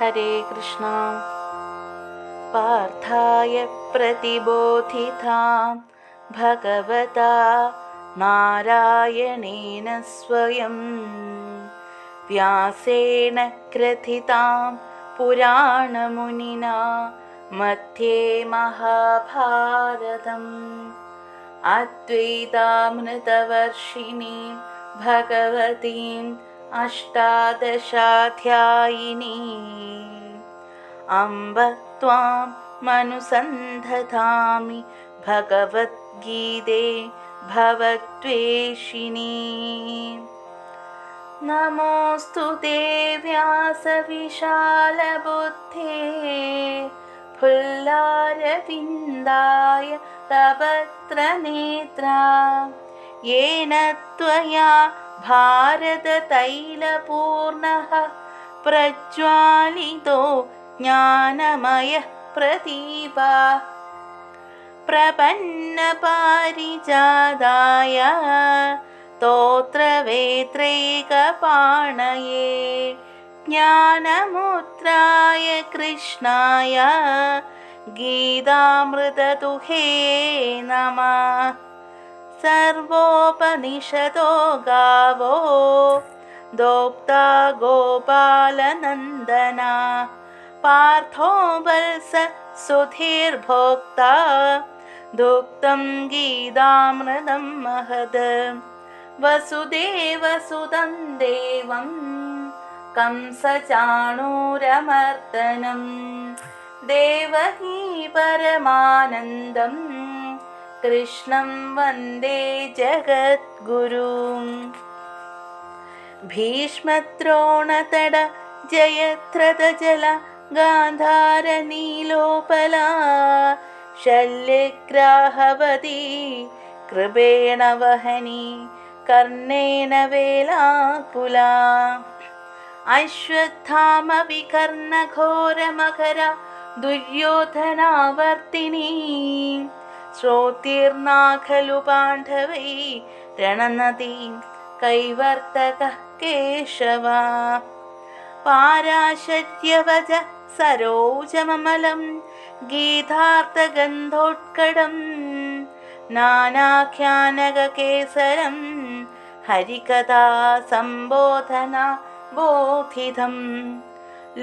हरे कृष्णा। पार्थाय प्रतिबोधितां भगवता नारायणेन स्वयं। व्यासेन क्रथितां पुराणमुनिना मध्ये महाभारतम्। अद्वैतामृतवर्षिणीं भगवतीं अष्टादशाध्यायिनी। अम्ब त्वां मनुसन्धतामि भगवद्गीते भवद्वेषिणी। नमोऽस्तु ते व्यासविशालबुद्धे फुल्लारविन्दाय तपत्रनेत्रा। येन त्वया भारततैलपूर्णः प्रज्वालितो ज्ञानमयः प्रदीपा। प्रपन्नपारिजादाय स्तोत्रवेत्रैकपाणये ज्ञानमुद्राय कृष्णाय गीतामृतदुहे नमः सर्वोपनिषदो गावो। दोक्ता गोपालनन्दना पार्थो वल्स सुधीर्भोक्ता दुक्तं गीतामृतं महद। वसुदेवसुतं देवं कंसचाणूरमर्दनं देवकी परमानन्दं कृष्णं वन्दे जगद्गुरुम् भीष्मद्रोणतड जयत्रतजल गान्धारनीलोपला शल्यग्राहवती कृपेण वहनी कर्णेन वेलाकुला अश्वत्थामविकर्णघोरमकर दुर्योधनावर्तिनी श्रोतीर्णा खलु पाण्डवै रणनदीं कैवर्तकः केशव पाराशर्यवच सरोजममलं गीतार्थगन्धोत्कडं नानाख्यानककेसरं हरिकथा सम्बोधना बोधितं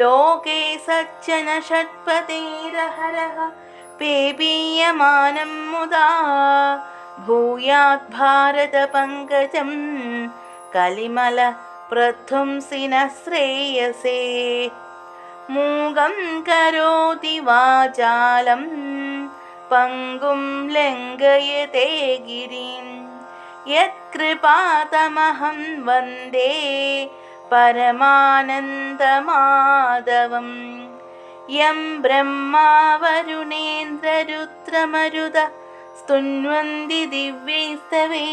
लोके सज्जन പേപീയമാനം മുദാ ഭൂയാത് ഭാരത പങ്കജം കലിമല പ്രധ്വംസിന ശ്രേയസേ. മൂകം കരോതി വാചാലം പങ്കും ലംഘയത്തെ ഗിരിം യത്കൃപാതമഹം വന്ദേ പരമാനന്ദമാധവം. യം ബ്രഹ്മാവരുണേന്ദ്രരുദ്രമരുത സ്തുന്വന്തി ദിവ്യൈസ്തവേ.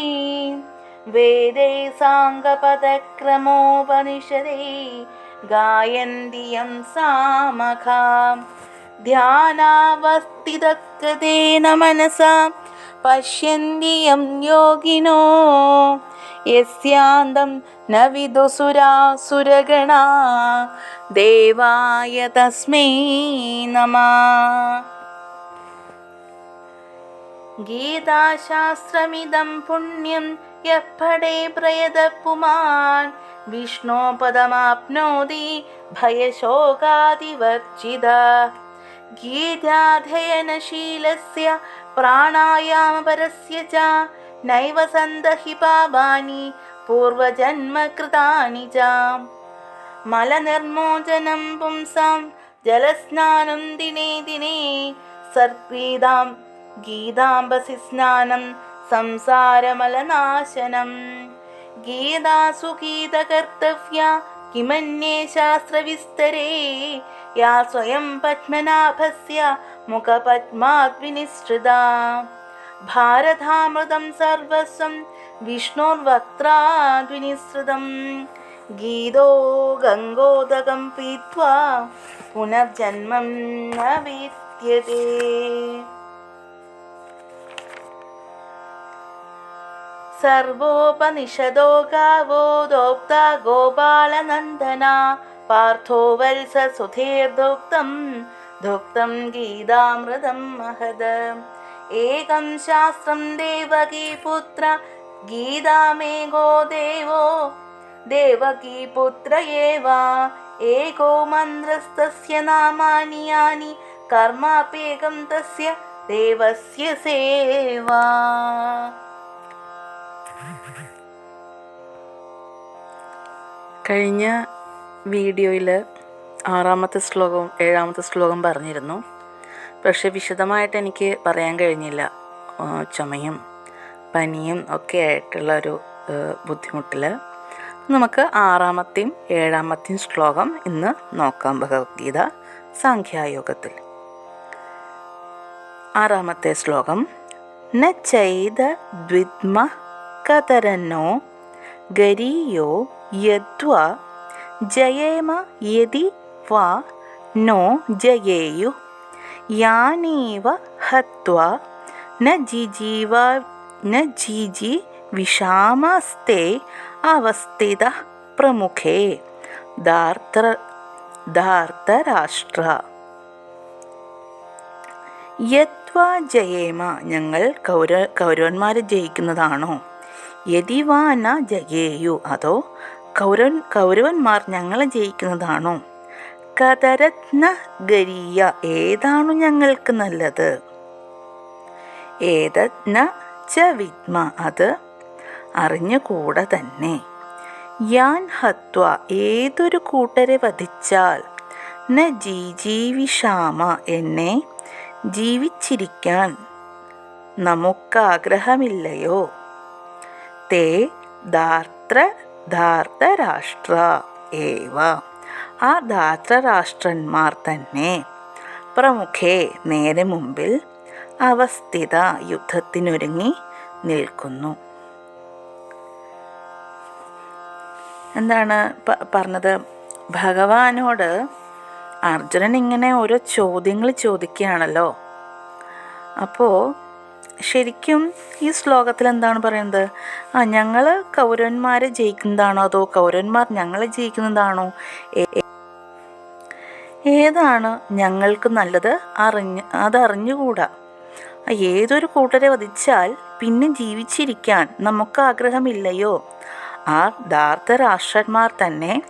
വേദൈ സാംഗപദക്രമോപനിഷദൈ. ഗായന്തി യം സാമഖാം. ധ്യാനാവസ്ഥിതകൃതേന മനസാ. പശ്യന്തി യം യോഗിനോ? യസ്യാന്തം ന വിദുസുരാസുരഗണ ദേവായ തസ്മൈ നമ. ഗീതാശാസ്ത്രമിതം പുണ്യം യപ്പടേ പ്രയത പുമാൻ വിഷ്ണോപദമാപ്നോതി ഭയശോകാതിവർജിത. ഗീതാധയനശീലസ്യ പ്രാണായാമപരസ്യ നൈവ സന്ദഹി പാപാനി പൂർവജന്മകൃതാനി ച മലനിർമോചനം പുംസാം ജലസ്നാനം ദിനേ ദിനേ സർഗീതാം ഗീതാംബസി സ്നാനം സംസാരമലനാശനം ഗീതാസു ഗീതകർത്തവ്യ गीतासु गीतकर्तव्या किमन्ये शास्त्रविस्तरे या स्वयं पद्मनाभस्य मुखपद्मात् विनिसृता भारतामृतं सर्वस्वं विष्णोर्वक्त्राद्विनिसृतं गीतो गङ्गोदकं पीत्वा पुनर्जन्मं न विद्यते സർവോപനിഷദോ ഗാവോദോക്ത ഗോപാലനന്ദന പാർത്ഥോവത്സസുധീർദുക്തം ദുക്തം ഗീതാമൃതം മഹത് ഏകം ശാസ്ത്രം ദേവകീപുത്ര ഗീതാമേകോ ദേവോ ദേവകീപുത്ര ഏവ ഏകോ മന്ത്രസ്തസ്യ നാമാനി യാനി കർമാപ്യേകം തസ്യ ദേവസ്യ സേവാ. കഴിഞ്ഞ വീഡിയോയിൽ ആറാമത്തെ ശ്ലോകവും ഏഴാമത്തെ ശ്ലോകം പറഞ്ഞിരുന്നു. പക്ഷെ വിശദമായിട്ട് എനിക്ക് പറയാൻ കഴിഞ്ഞില്ല. ചുമയും പനിയും ഒക്കെ ആയിട്ടുള്ള ഒരു ബുദ്ധിമുട്ടിൽ നമുക്ക് ആറാമത്തെയും ഏഴാമത്തെയും ശ്ലോകം ഇന്ന് നോക്കാം ഭഗവത്ഗീത സാഖ്യായോഗത്തിൽ. ആറാമത്തെ ശ്ലോകം ന ചെയ്ത കതരന്നോ ഗരീയോ യദ്വാ ജയേമ യതി വാ നോ ജയേയു. യാനേവ ഹത്വാ ന ജിജീവ ന ജിജി വിഷാമസ്തേ അവസ്ഥിത പ്രമുഖേ. ദാർത്ര ധാർത്തരാഷ്ട്ര. യത്വ ജയേമ ഞങ്ങൾ കൗര കൗരവന്മാർ ജയിക്കുന്നതാണോ? യതിവാ ന ജയേയു. അതോ കൗരവൻ കൗരവന്മാർ ഞങ്ങളെ ജയിക്കുന്നതാണോ? കതരത്ന ഗരിയ ഏതാണു ഞങ്ങൾക്ക് നല്ലത്? ഏതത്ന ച വിദ്മ അത് അറിഞ്ഞുകൂടെ തന്നെ. യാൻ ഹത്വ ഏതൊരു കൂട്ടരെ വധിച്ചാൽ ന ജീ ജീവിഷാമ എന്നെ ജീവിച്ചിരിക്കാൻ നമുക്കാഗ്രഹമില്ലയോ? തേ ധാർത്ര ധാർത്തരാഷ്ട്ര ഏവ. ആ ധാർത്തരാഷ്ട്രന്മാർ തന്നെ പ്രമുഖേ നേരെ മുമ്പിൽ അവസ്ഥിത യുദ്ധത്തിനൊരുങ്ങി നിൽക്കുന്നു. എന്താണ് പറഞ്ഞത്? ഭഗവാനോട് അർജുനൻ ഇങ്ങനെ ഓരോ ചോദ്യങ്ങൾ ചോദിക്കുകയാണല്ലോ. അപ്പോൾ ശരിക്കും ഈ ശ്ലോകത്തിൽ എന്താണ് പറയുന്നത് ആ ഞങ്ങൾ കൗരവന്മാരെ ജയിക്കുന്നതാണോ? അതോ കൗരവന്മാർ ഞങ്ങളെ ജയിക്കുന്നതാണോ? ഏതാണ് ഞങ്ങൾക്ക് നല്ലത്? അറിഞ്ഞ് അതറിഞ്ഞുകൂടാ. ഏതൊരു കൂട്ടരെ വധിച്ചാൽ പിന്നെ ജീവിച്ചിരിക്കാൻ നമുക്ക് ആഗ്രഹമില്ലയോ? ആ ധാർത്തരാഷ്ട്രന്മാർ തന്നെ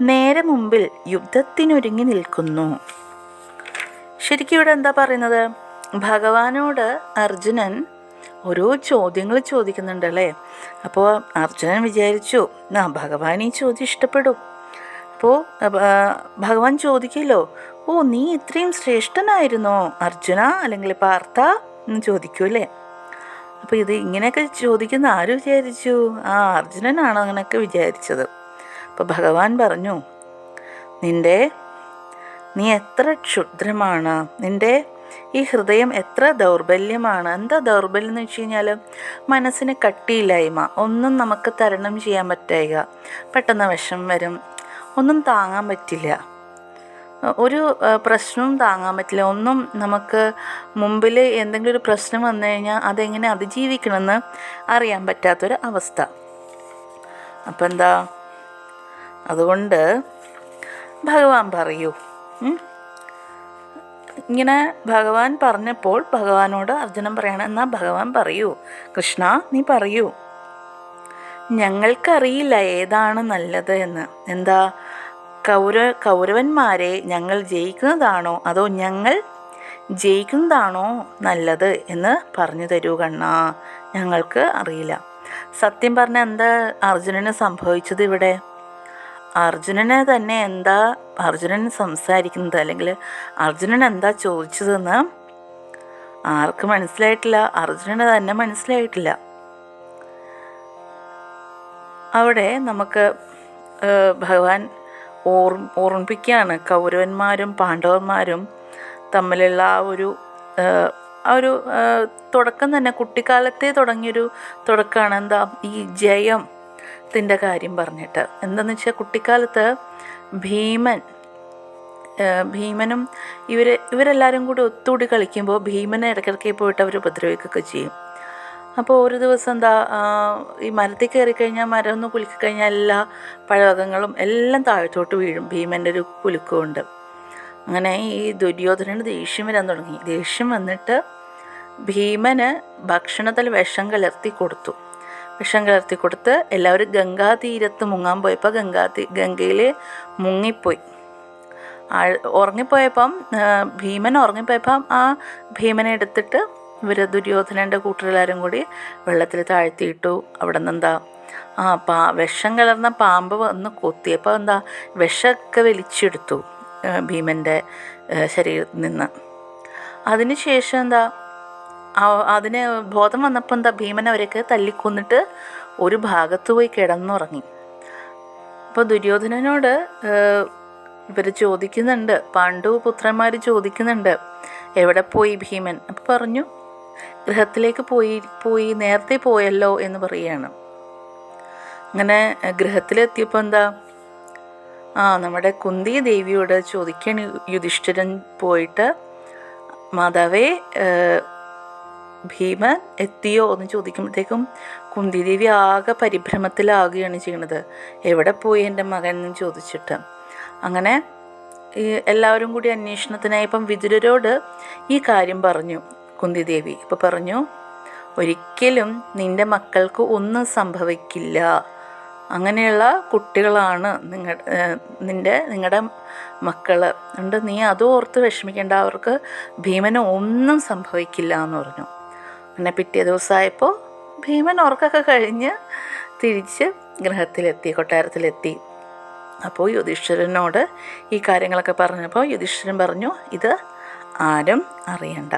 നേരെ മുമ്പിൽ യുദ്ധത്തിനൊരുങ്ങി നിൽക്കുന്നു. ശരിക്കും ഇവിടെ എന്താ പറയുന്നത്? ഭഗവാനോട് അർജുനൻ ഓരോ ചോദ്യങ്ങൾ ചോദിക്കുന്നുണ്ടല്ലേ? അപ്പോൾ അർജുനൻ വിചാരിച്ചു ആ ഭഗവാൻ ഈ ചോദ്യം ഇഷ്ടപ്പെടും. അപ്പോൾ ഭഗവാൻ ചോദിക്കല്ലോ ഓ നീ ഇത്രയും ശ്രേഷ്ഠനായിരുന്നോ? അർജുന അല്ലെങ്കിൽ പാർത്ഥ? എന്ന് ചോദിക്കൂലേ അപ്പോൾ ഇത് ഇങ്ങനെയൊക്കെ ചോദിക്കുന്ന ആര് വിചാരിച്ചു? ആ അർജുനനാണ് അങ്ങനെയൊക്കെ വിചാരിച്ചത്. അപ്പോൾ ഭഗവാൻ പറഞ്ഞു നിന്റെ നീ എത്ര ക്ഷുദ്രമാണ്? നിന്റെ ഈ ഹൃദയം എത്ര ദൗർബല്യമാണ്. എന്താ ദൗർബല്യം എന്ന് വെച്ച് കഴിഞ്ഞാൽ മനസ്സിന് കട്ടിയില്ലായ്മ. ഒന്നും നമുക്ക് തരണം ചെയ്യാൻ പറ്റുക പെട്ടെന്ന് വിഷം വരും. ഒന്നും താങ്ങാൻ പറ്റില്ല. ഒരു പ്രശ്നവും താങ്ങാൻ പറ്റില്ല. ഒന്നും നമുക്ക് മുമ്പിൽ എന്തെങ്കിലും ഒരു പ്രശ്നം വന്നു കഴിഞ്ഞാൽ അതെങ്ങനെ അതിജീവിക്കണമെന്ന് അറിയാൻ പറ്റാത്തൊരു അവസ്ഥ. അപ്പം എന്താ അതുകൊണ്ട് ഭഗവാൻ പറയൂ? ഇങ്ങനെ ഭഗവാൻ പറഞ്ഞപ്പോൾ ഭഗവാനോട് അർജുനൻ പറയണം എന്നാൽ ഭഗവാൻ പറയൂ കൃഷ്ണ നീ പറയൂ. ഞങ്ങൾക്കറിയില്ല ഏതാണ് നല്ലത് എന്ന്. എന്താ? കൗര കൗരവന്മാരെ ഞങ്ങൾ ജയിക്കുന്നതാണോ? അതോ ഞങ്ങൾ ജയിക്കുന്നതാണോ നല്ലത് എന്ന് പറഞ്ഞു തരൂ കണ്ണ. ഞങ്ങൾക്ക് അറിയില്ല. സത്യം പറഞ്ഞ എന്താ അർജുനന് സംഭവിച്ചത് ഇവിടെ? അർജുനന് തന്നെ എന്താ അർജുനൻ സംസാരിക്കുന്നത്? അല്ലെങ്കിൽ അർജുനൻ എന്താ ചോദിച്ചതെന്ന് ആർക്ക് മനസ്സിലായിട്ടില്ല. അർജുനന് തന്നെ മനസ്സിലായിട്ടില്ല. അവിടെ നമുക്ക് ഭഗവാൻ ഓർ ഓർമ്മിപ്പിക്കുകയാണ്. കൗരവന്മാരും പാണ്ഡവന്മാരും തമ്മിലുള്ള ആ ഒരു ആ ഒരു തുടക്കം തന്നെ കുട്ടിക്കാലത്തെ തുടങ്ങിയൊരു തുടക്കമാണ് എന്താ ഈ ജയത്തിന്റെ കാര്യം പറഞ്ഞിട്ട്. എന്താണെന്ന് വെച്ചാൽ കുട്ടിക്കാലത്ത് ഭീമൻ ഭീമനും ഇവർ ഇവരെല്ലാവരും കൂടി ഒത്തുകൂടി കളിക്കുമ്പോൾ ഭീമനെ ഇടയ്ക്കിടയ്ക്ക് പോയിട്ട് അവർ ഉപദ്രവിക്കുകയൊക്കെ ചെയ്യും. അപ്പോൾ ഒരു ദിവസം എന്താ ഈ മരത്തിൽ കയറി കഴിഞ്ഞാൽ മരം ഒന്ന് കുലുക്കി കഴിഞ്ഞാൽ എല്ലാ പഴവകങ്ങളും എല്ലാം താഴത്തോട്ട് വീഴും. ഭീമന്റെ ഒരു കുലുക്കമുണ്ട്. അങ്ങനെ ഈ ദുര്യോധനന് ദേഷ്യം വരാൻ തുടങ്ങി. ദേഷ്യം വന്നിട്ട് ഭീമന് ഭക്ഷണത്തിൽ വിഷം കലർത്തി കൊടുത്തു. വിഷം കലർത്തി കൊടുത്ത് എല്ലാവരും ഗംഗാതീരത്ത് മുങ്ങാൻ പോയപ്പോൾ ഗംഗാതീ ഗംഗയിൽ മുങ്ങിപ്പോയി. ആഴ് ഉറങ്ങിപ്പോയപ്പം ആ, ഭീമൻ ഉറങ്ങിപ്പോയപ്പം ആ ഭീമനെ എടുത്തിട്ട് ഇവർ ദുര്യോധനന്റെ കൂട്ടുകാരും കൂടി വെള്ളത്തിൽ താഴ്ത്തിയിട്ടു അവിടെ നിന്ന് എന്താ ആ പാ വിഷം കലർന്ന പാമ്പ് വന്ന് കൊത്തിയപ്പോൾ എന്താ വിഷമൊക്കെ വലിച്ചെടുത്തു ആ, ഭീമന്റെ ശരീരത്തിൽ നിന്ന്. അതിനുശേഷം എന്താ ആ- അതിന് ബോധം വന്നപ്പോൾ എന്താ ഭീമൻ അവരൊക്കെ തല്ലിക്കൊന്നിട്ട് ഒരു ഭാഗത്ത് പോയി കിടന്നുറങ്ങി. അപ്പോൾ ദുര്യോധനനോട് ഇവർ ചോദിക്കുന്നുണ്ട് പാണ്ഡു പുത്രന്മാർ ചോദിക്കുന്നുണ്ട് എവിടെ പോയി ഭീമൻ? അപ്പോൾ പറഞ്ഞു ഗൃഹത്തിലേക്ക് പോയി പോയി നേരത്തെ പോയല്ലോ എന്ന് പറയുകയാണ് അങ്ങനെ ഗൃഹത്തിലെത്തിയപ്പോൾ എന്താ ആ നമ്മുടെ കുന്തി ദേവിയോട് ചോദിക്കാൻ യുധിഷ്ഠിരൻ പോയിട്ട് മാതാവേ ഭീമൻ എത്തിയോ എന്ന് ചോദിക്കുമ്പോഴത്തേക്കും കുന്തിദേവി ആകെ പരിഭ്രമത്തിലാകുകയാണ് ചെയ്യുന്നത്. എവിടെ പോയി എന്റെ മകൻ? എന്ന് ചോദിച്ചിട്ട്. അങ്ങനെ ഈ എല്ലാവരും കൂടി അന്വേഷണത്തിനായി ഇപ്പം വിതുരരോട് ഈ കാര്യം പറഞ്ഞു. കുന്തിദേവി ഇപ്പോൾ പറഞ്ഞു ഒരിക്കലും നിന്റെ മക്കൾക്ക് ഒന്നും സംഭവിക്കില്ല. അങ്ങനെയുള്ള കുട്ടികളാണ് നിങ്ങ നിന്റെ നിങ്ങളുടെ മക്കൾ ഉണ്ട് നീ അതോർത്ത് വിഷമിക്കേണ്ട. അവർക്ക് ഭീമന് ഒന്നും സംഭവിക്കില്ല എന്ന് പറഞ്ഞു. അങ്ങനെ പിറ്റേ ദിവസമായപ്പോൾ ഭീമൻ ഉറക്കമൊക്കെ കഴിഞ്ഞ് തിരിച്ച് ഗ്രഹത്തിലെത്തി കൊട്ടാരത്തിലെത്തി. അപ്പോൾ യുധിഷ്ഠിരനോട് ഈ കാര്യങ്ങളൊക്കെ പറഞ്ഞപ്പോൾ യുധിഷ്ഠിരൻ പറഞ്ഞു ഇത് ആരും അറിയണ്ട.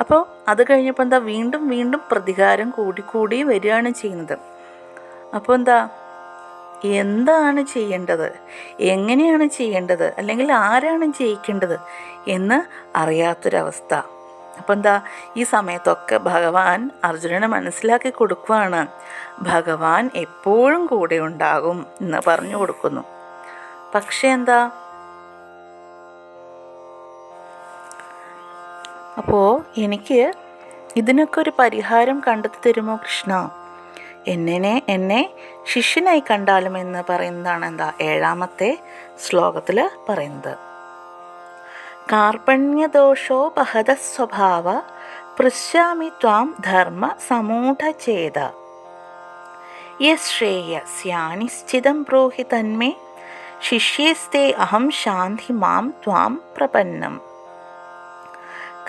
അപ്പോൾ അത് കഴിഞ്ഞപ്പോൾ എന്താ വീണ്ടും വീണ്ടും പ്രതികാരം കൂടിക്കൂടി വരികയാണ് ചെയ്യുന്നത്. അപ്പോൾ എന്താ എന്താണ് ചെയ്യേണ്ടത്? എങ്ങനെയാണ് ചെയ്യേണ്ടത്? അല്ലെങ്കിൽ ആരാണ് ജയിക്കേണ്ടത്? എന്ന് അറിയാത്തൊരവസ്ഥ. അപ്പം എന്താ ഈ സമയത്തൊക്കെ ഭഗവാൻ അർജുനനെ മനസ്സിലാക്കി കൊടുക്കുവാണ്. ഭഗവാൻ എപ്പോഴും കൂടെ ഉണ്ടാകും എന്ന് പറഞ്ഞു കൊടുക്കുന്നു. പക്ഷേ എന്താ? അപ്പോൾ എനിക്ക് ഇതിനൊക്കെ ഒരു പരിഹാരം കണ്ടെത്തി തരുമോ കൃഷ്ണ? എന്നെ എന്നെ ശിഷ്യനായി കണ്ടാലും എന്ന് പറയുന്നതാണ് എന്താ ഏഴാമത്തെ ശ്ലോകത്തിൽ പറയുന്നത്. കാർപ്പണ്യദോഷോപഹത സ്വഭാവ പൃശ്യാമി ത്വാം ധർമ്മ സമൂഢചേത. യശ്രേയസ്യാനിശ്ചിതം ബ്രൂഹി തന്മേ ശിഷ്യേസ്തേ അഹം ശാന്തി മാം ത്വാം പ്രപന്നം.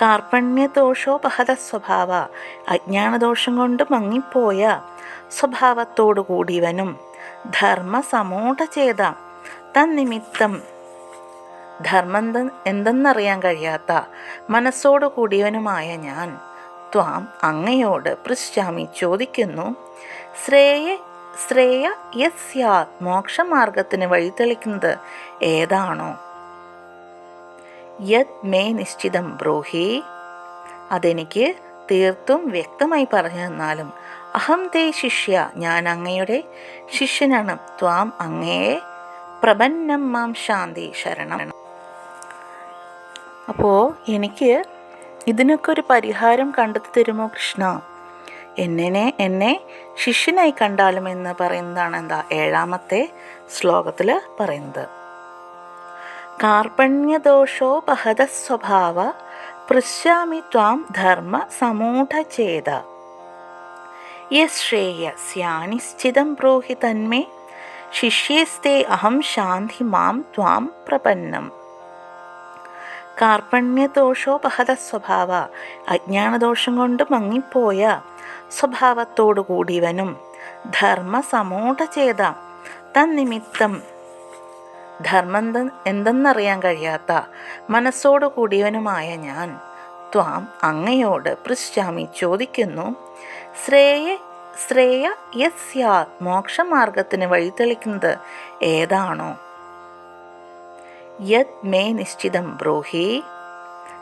കാർപ്പണ്യദോഷോപഹത സ്വഭാവ അജ്ഞാനദോഷം കൊണ്ട് മങ്ങിപ്പോയ സ്വഭാവത്തോടു കൂടിയവനും ധർമ്മ സമൂഢചേത. തന്നിമിത്തം ധർമ്മം എന്തെന്നറിയാൻ കഴിയാത്ത മനസ്സോടു കൂടിയവനുമായ ഞാൻ ത്വാം അങ്ങയോട് പൃശ്ചാമി ചോദിക്കുന്നു ശ്രേയ ശ്രേയ യസ്യാ മോക്ഷമാർഗത്തിന് വഴിതെളിക്കുന്നത് ഏതാണോ? യത് മേ നിശ്ചിതം ബ്രൂഹി അതെനിക്ക് തീർത്തും വ്യക്തമായി പറഞ്ഞു തന്നാലും അഹം തേ ശിഷ്യ ഞാൻ അങ്ങയുടെ ശിഷ്യനാണ്. ത്വാം അങ്ങയെ പ്രപന്നം മാം ശാന്തി ശരണം. അപ്പോൾ എനിക്ക് ഇതിനൊക്കെ ഒരു പരിഹാരം കണ്ടെത്തി തരുമോ കൃഷ്ണ? എന്നെ എന്നെ ശിഷ്യനായി കണ്ടാലും എന്ന് പറയുന്നതാണ് എന്താ ഏഴാമത്തെ ശ്ലോകത്തിൽ പറയുന്നത്. കാർപ്പണ്യദോഷോ ബഹത സ്വഭാവ പൃശ്യാമി ത്വാം ധർമ്മ സമൂഢചേത യശ്രേയസ്യാനിശ്ചിതം ബ്രൂഹി തന്മേ ശിഷ്യേസ്തേ അഹം ശാന്തി മാം ത്വാം പ്രപന്നം. കാർപ്പണ്യദോഷോപഹത സ്വഭാവ അജ്ഞാനദോഷം കൊണ്ട് മങ്ങിപ്പോയ സ്വഭാവത്തോടു കൂടിയവനും ചെയ്ത സമൂഢചേത തന്നിമിത്തം. ധർമ്മം എന്തെന്നറിയാൻ കഴിയാത്ത മനസ്സോടു കൂടിയവനുമായ ഞാൻ ത്വാം അങ്ങയോട് പൃശ്ചാമി ചോദിക്കുന്നു ശ്രേയ ശ്രേയ യസ്യാ മോക്ഷമാർഗത്തിന് വഴിതെളിക്കുന്നത് ഏതാണോ? യത് മേ നിശ്ചിതം ബ്രോഹി.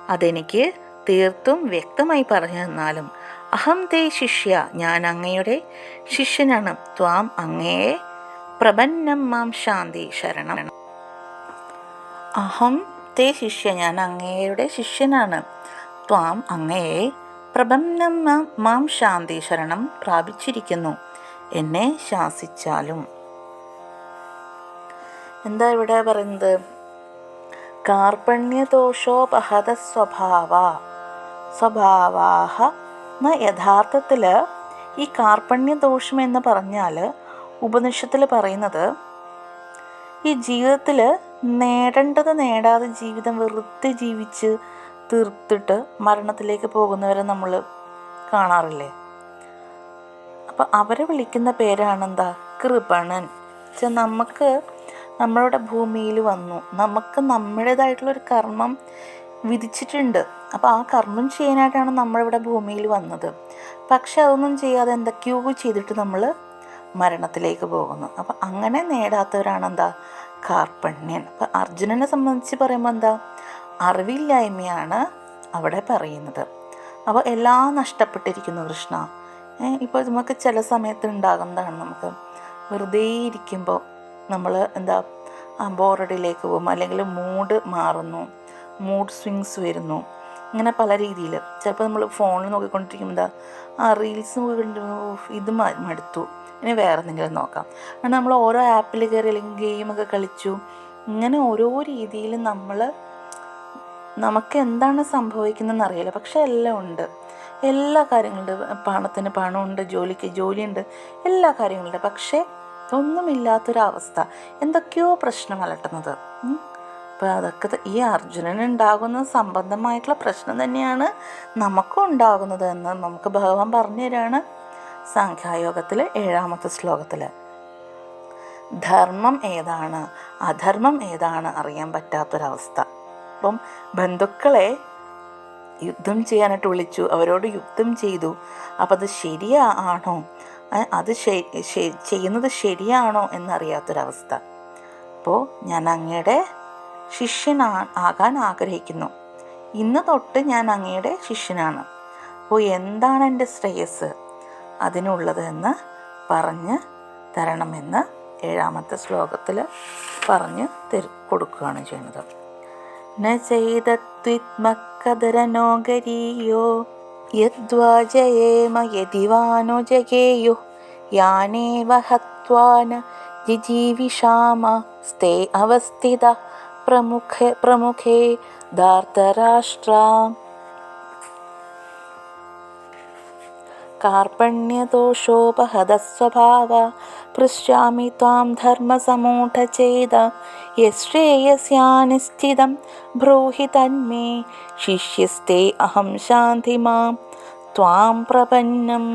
അതെനിക്ക് തീർത്തും വ്യക്തമായി പറഞ്ഞു തന്നാലും അഹം തേ ശിഷ്യ ഞാൻ അങ്ങയുടെ ശിഷ്യനാണ് ത്വാം അങ്ങയെ പ്രപന്നം മാം ശാന്തി ശരണം. അഹം തേ ശിഷ്യ ഞാൻ അങ്ങയുടെ ശിഷ്യനാണ് ത്വാം അങ്ങയെ പ്രപന്നം മാം- ശാന്തി ശരണം പ്രാപിച്ചിരിക്കുന്നു എന്നെ ശാസിച്ചാലും. എന്താ ഇവിടെ പറയുന്നത്? കാർപ്പണ്യദോഷോപഹത സ്വഭാവ സ്വഭാവാഹ എന്ന യഥാർത്ഥത്തിൽ ഈ കാർപ്പണ്യദോഷം എന്ന് പറഞ്ഞാൽ ഉപനിഷത്തിൽ പറയുന്നത് ഈ ജീവിതത്തിൽ നേടേണ്ടത് നേടാതെ ജീവിതം വെറുതെ ജീവിച്ച് തീർത്തിട്ട് മരണത്തിലേക്ക് പോകുന്നവരെ നമ്മൾ കാണാറില്ലേ? അപ്പം അവരെ വിളിക്കുന്ന പേരാണെന്താ? കൃപണൻ. വെച്ചാൽ നമുക്ക് നമ്മളുടെ ഭൂമിയിൽ വന്നു. നമുക്ക് നമ്മുടേതായിട്ടുള്ളൊരു കർമ്മം വിധിച്ചിട്ടുണ്ട്. അപ്പോൾ ആ കർമ്മം ചെയ്യാനായിട്ടാണ് നമ്മളിവിടെ ഭൂമിയിൽ വന്നത്. പക്ഷെ അതൊന്നും ചെയ്യാതെ എന്തൊക്കെയോ ചെയ്തിട്ട് നമ്മൾ മരണത്തിലേക്ക് പോകുന്നു. അപ്പം അങ്ങനെ നേടാത്തവരാണ് എന്താ? കാർപ്പണ്യൻ. അപ്പം അർജുനനെ സംബന്ധിച്ച് പറയുമ്പോൾ എന്താ? അറിവില്ലായ്മയാണ് അവിടെ പറയുന്നത്. അപ്പോൾ എല്ലാം നഷ്ടപ്പെട്ടിരിക്കുന്നു കൃഷ്ണ. ഇപ്പോൾ നമുക്ക് ചില സമയത്ത് ഉണ്ടാകുന്നതാണ് നമുക്ക് വെറുതെ ഇരിക്കുമ്പോൾ നമ്മൾ എന്താ ബോറടിയിലേക്ക് പോകും. അല്ലെങ്കിൽ മൂഡ് മാറുന്നു. മൂഡ് സ്വിങ്സ് വരുന്നു. ഇങ്ങനെ പല രീതിയിൽ ചിലപ്പോൾ നമ്മൾ ഫോണിൽ നോക്കിക്കൊണ്ടിരിക്കുമ്പോൾ എന്താ ആ റീൽസ് നോക്കിക്കൊണ്ടിരിക്കുമ്പോൾ ഇത് മടുത്തു. ഇനി വേറെ എന്തെങ്കിലും നോക്കാം. അങ്ങനെ നമ്മൾ ഓരോ ആപ്പിൽ കയറി അല്ലെങ്കിൽ ഗെയിമൊക്കെ കളിച്ചു. ഇങ്ങനെ ഓരോ രീതിയിൽ നമ്മൾ നമുക്ക് എന്താണ് സംഭവിക്കുന്നതെന്ന് അറിയില്ല. പക്ഷേ എല്ലാം ഉണ്ട്. എല്ലാ കാര്യങ്ങളുണ്ട്. പണത്തിന് പണമുണ്ട് ജോലിക്ക് ജോലിയുണ്ട്. എല്ലാ കാര്യങ്ങളുണ്ട്. പക്ഷേ ഒന്നുമില്ലാത്തൊരവസ്ഥ. എന്തൊക്കെയോ പ്രശ്നം അലട്ടുന്നത്. അപ്പോൾ അതൊക്കെ ഈ അർജുനന് ഉണ്ടാകുന്ന സംബന്ധമായിട്ടുള്ള പ്രശ്നം തന്നെയാണ് നമുക്കും ഉണ്ടാകുന്നത് എന്ന് നമുക്ക് ഭഗവാൻ പറഞ്ഞു തരാണ് സാഖ്യായോഗത്തിലെ ഏഴാമത്തെ ശ്ലോകത്തിൽ ധർമ്മം ഏതാണ്? അധർമ്മം ഏതാണ് അറിയാൻ പറ്റാത്തൊരവസ്ഥ. അപ്പം ബന്ധുക്കളെ യുദ്ധം ചെയ്യാനായിട്ട് വിളിച്ചു അവരോട് യുദ്ധം ചെയ്തു. അപ്പം അത് ശരിയാണോ അത് ചെയ്യുന്നത് ശരിയാണോ എന്നറിയാത്തൊരവസ്ഥ. അപ്പോൾ ഞാൻ അങ്ങയുടെ ശിഷ്യനാ ആകാൻ ആഗ്രഹിക്കുന്നു. ഇന്ന് തൊട്ട് ഞാൻ അങ്ങയുടെ ശിഷ്യനാണ്. അപ്പോൾ എന്താണ് എന്റെ ശ്രേയസ്? അതിനുള്ളത് എന്ന് പറഞ്ഞ് തരണമെന്ന് ഏഴാമത്തെ ശ്ലോകത്തിൽ പറഞ്ഞ് തരു കൊടുക്കുകയാണ് ചെയ്യുന്നത്. ന ചെയ്തത്വിത്മക്കതരനോ ഗരീയോ യദ്വാജയേമ യതിവാനോ ജഗേയു യാനേവ ഹത്വാന ജിജീവിഷാമ സ്തേ അവസ്ഥിത പ്രമുഖേ പ്രമുഖേ ധാർത്തരാഷ്ട്രാം कार्पण्यदोषोपहदस्वभाव पृच्छामि त्वां धर्मसमूढचेद यश्रेयस्यानिश्चितं ब्रूहि तन्मे शिष्यस्ते अहं शान्तिमां त्वां प्रपन्नम्